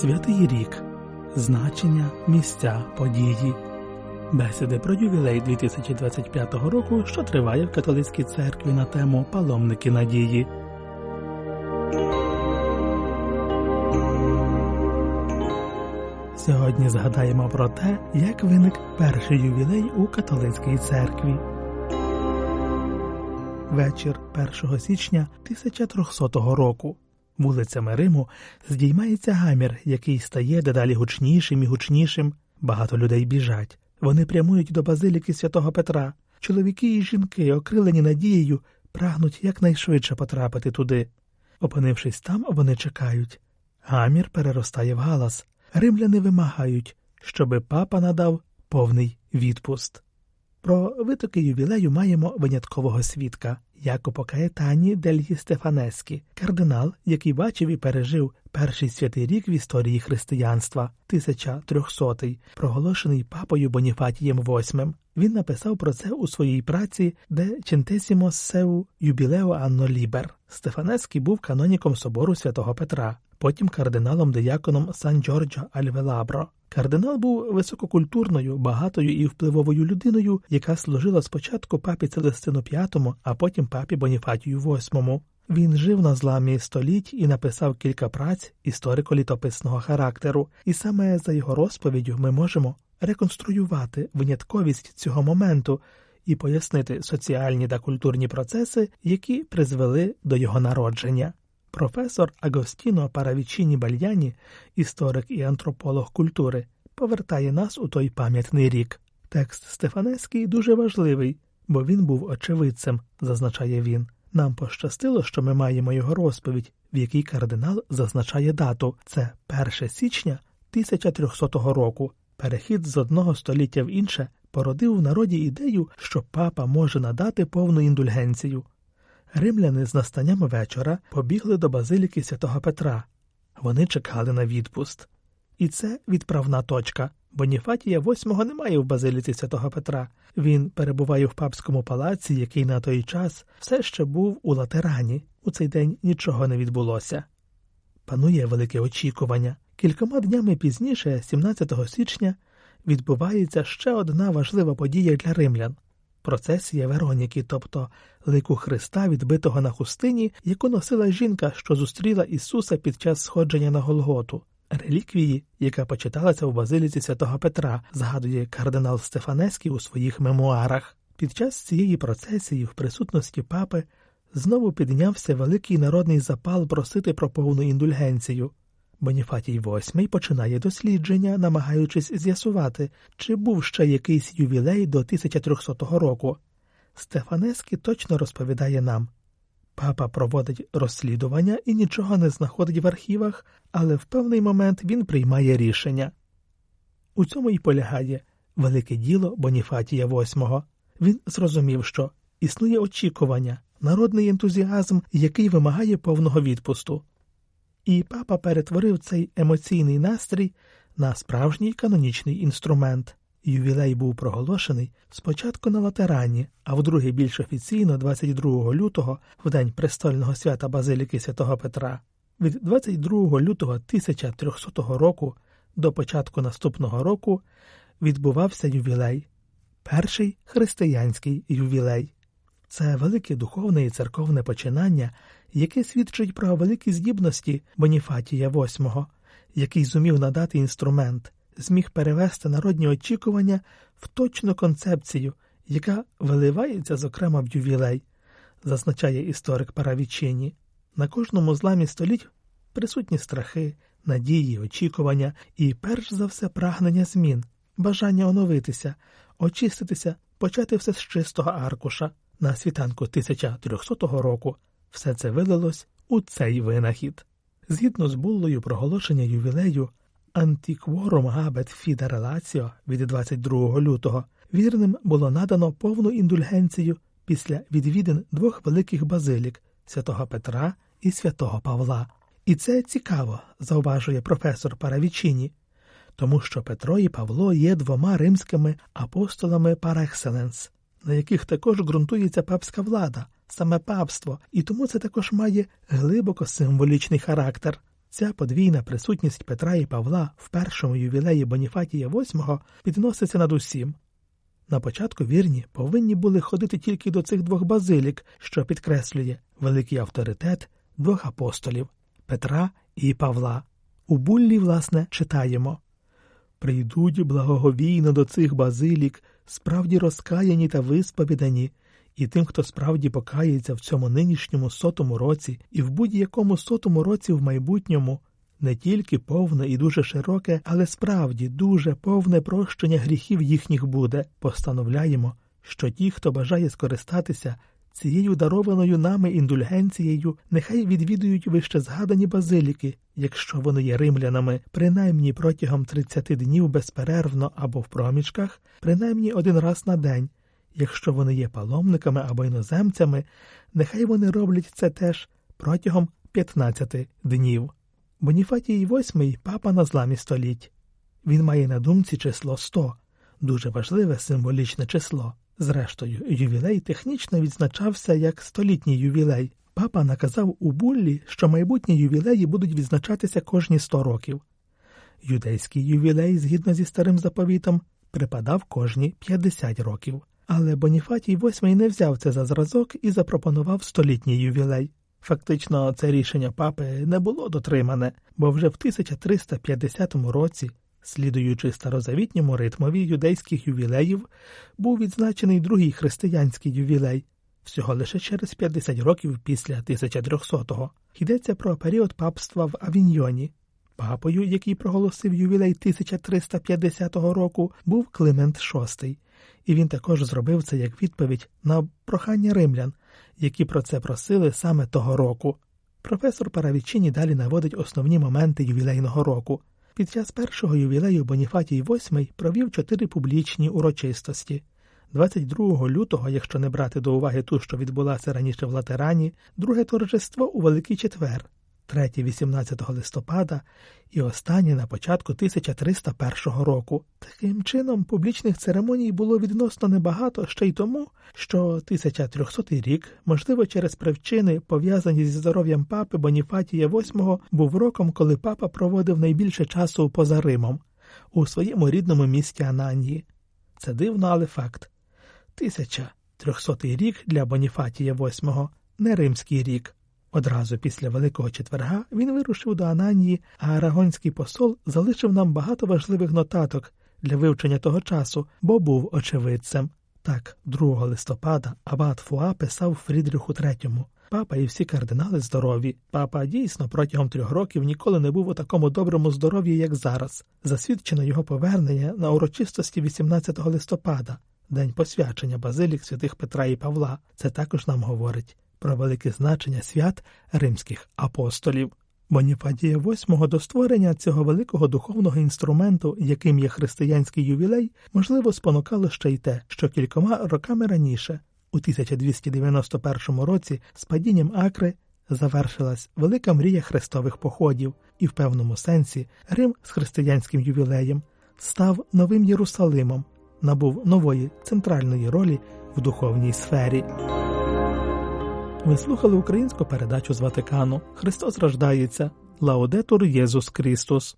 Святий рік значення, місця, події. Бесіди про ювілей 2025 року, що триває в католицькій церкві на тему Паломники надії. Сьогодні згадаємо про те, як виник перший ювілей у католицькій церкві. Вечір 1 січня 1300 року. Вулицями Риму здіймається гамір, який стає дедалі гучнішим і гучнішим. Багато людей біжать. Вони прямують до базиліки святого Петра. Чоловіки і жінки, окрилені надією, прагнуть якнайшвидше потрапити туди. Опинившись там, вони чекають. Гамір переростає в галас. Римляни вимагають, щоби папа надав повний відпуст. Про витоки ювілею маємо виняткового свідка Якопо Каетані Дельгі Стефанескі, кардинал, який бачив і пережив перший святий рік в історії християнства, 1300-й, проголошений папою Боніфатієм VIII. Він написав про це у своїй праці де Чентесімо Сеу Юбілео Анно Лібер. Стефанеський був каноніком собору святого Петра, потім кардиналом дияконом Сан Джорджо Альвелабро. Кардинал був висококультурною, багатою і впливовою людиною, яка служила спочатку папі Целестину V, а потім папі Боніфатію VIII. Він жив на зламі століть і написав кілька праць історико-літописного характеру, і саме за його розповіддю ми можемо реконструювати винятковість цього моменту і пояснити соціальні та культурні процеси, які призвели до його народження. Професор Агостіно Паравічіні Бальяні, історик і антрополог культури, повертає нас у той пам'ятний рік. Текст Стефанеський дуже важливий, бо він був очевидцем, зазначає він. Нам пощастило, що ми маємо його розповідь, в якій кардинал зазначає дату це 1 січня 1300 року. Перехід з одного століття в інше породив в народі ідею, що папа може надати повну індульгенцію. Римляни з настанням вечора побігли до базиліки святого Петра. Вони чекали на відпуст. І це відправна точка. Боніфатія восьмого немає в базиліці святого Петра. Він перебуває в папському палаці, який на той час все ще був у латерані. У цей день нічого не відбулося. Панує велике очікування. Кількома днями пізніше, 17 січня, відбувається ще одна важлива подія для римлян процесія Вероніки, тобто лику Христа, відбитого на хустині, яку носила жінка, що зустріла Ісуса під час сходження на Голготу. Реліквії, яка почиталася в базиліці святого Петра, згадує кардинал Стефанеський у своїх мемуарах. Під час цієї процесії, в присутності папи, знову піднявся великий народний запал просити про повну індульгенцію. Боніфатій VIII починає дослідження, намагаючись з'ясувати, чи був ще якийсь ювілей до 1300 року. Стефанеський точно розповідає нам папа проводить розслідування і нічого не знаходить в архівах, але в певний момент він приймає рішення. У цьому й полягає велике діло Боніфатія VIII. Він зрозумів, що існує очікування, народний ентузіазм, який вимагає повного відпусту. І папа перетворив цей емоційний настрій на справжній канонічний інструмент. Ювілей був проголошений спочатку на латерані, а вдруге більш офіційно 22 лютого, в день престольного свята Базиліки святого Петра. Від 22 лютого 1300 року до початку наступного року відбувався ювілей, перший християнський ювілей. Це велике духовне і церковне починання, яке свідчить про великі здібності Боніфатія VIII, який зумів надати інструмент, зміг перевести народні очікування в точну концепцію, яка виливається, зокрема, в ювілей, зазначає історик Паравічині. На кожному зламі століть присутні страхи, надії, очікування і, перш за все, прагнення змін, бажання оновитися, очиститися, почати все з чистого аркуша. На світанку 1300 року все це вилилось у цей винахід. Згідно з буллою проголошення ювілею Антикворум Габет Фіда Релаціо від 22 лютого вірним було надано повну індульгенцію після відвідин двох великих базилік святого Петра і святого Павла. І це цікаво, зауважує професор Паравічіні, тому що Петро і Павло є двома римськими апостолами par excellence, на яких також ґрунтується папська влада, саме папство, і тому це також має глибоко символічний характер. Ця подвійна присутність Петра і Павла в першому ювілеї Боніфатія VIII підноситься над усім. На початку вірні повинні були ходити тільки до цих двох базилік, що підкреслює великий авторитет двох апостолів Петра і Павла. У буллі, власне, читаємо Прийдуть благоговійно до цих базилік, справді розкаяні та висповідані, і тим, хто справді покається в цьому нинішньому сотому році і в будь-якому сотому році в майбутньому, не тільки повне і дуже широке, але справді дуже повне прощення гріхів їхніх буде, постановляємо, що ті, хто бажає скористатися цією дарованою нами індульгенцією, нехай відвідують вище згадані базиліки, якщо вони є римлянами, принаймні протягом 30 днів безперервно або в проміжках, принаймні один раз на день. Якщо вони є паломниками або іноземцями, нехай вони роблять це теж протягом 15 днів. Боніфатій VIII – папа на зламі століть. Він має на думці число 100, дуже важливе символічне число. Зрештою, ювілей технічно відзначався як столітній ювілей. Папа наказав у буллі, що майбутні ювілеї будуть відзначатися кожні 100 років. Юдейський ювілей, згідно зі старим заповітом, припадав кожні 50 років. Але Боніфатій VIII не взяв це за зразок і запропонував столітній ювілей. Фактично, це рішення папи не було дотримане, бо вже в 1350 році, слідуючи старозавітньому ритмові юдейських ювілеїв, був відзначений другий християнський ювілей, всього лише через 50 років після 1300-го. Йдеться про період папства в Авіньйоні. Папою, який проголосив ювілей 1350 року, був Климент VI, і він також зробив це як відповідь на прохання римлян, які про це просили саме того року. Професор Паравічині далі наводить основні моменти ювілейного року. Під час першого ювілею Боніфатій VIII провів чотири публічні урочистості. 22 лютого, якщо не брати до уваги ту, що відбулася раніше в Латерані, друге торжество у Великий Четвер, третє 18 листопада і останнє на початку 1301 року. Таким чином, публічних церемоній було відносно небагато ще й тому, що 1300 рік, можливо, через причини, пов'язані зі здоров'ям папи Боніфатія VIII, був роком, коли папа проводив найбільше часу поза Римом у своєму рідному місті Ананії. Це дивно, але факт. 1300 рік для Боніфатія VIII – не римський рік. Одразу після Великого четверга він вирушив до Ананії, а арагонський посол залишив нам багато важливих нотаток для вивчення того часу, бо був очевидцем. Так, 2 листопада Абат Фуа писав Фрідріху III. Папа і всі кардинали здорові. Папа дійсно протягом трьох років ніколи не був у такому доброму здоров'ї, як зараз. Засвідчено його повернення на урочистості 18 листопада, день посвячення базилік святих Петра і Павла. Це також нам говорить про велике значення свят римських апостолів. Боніфатія VIII до створення цього великого духовного інструменту, яким є християнський ювілей, можливо, спонукало ще й те, що кількома роками раніше, у 1291 році, з падінням Акри завершилась велика мрія хрестових походів, і в певному сенсі Рим з християнським ювілеєм став новим Єрусалимом, набув нової центральної ролі в духовній сфері. Ви слухали українську передачу з Ватикану. Христос рождається. Лаудетур Єсус Христос.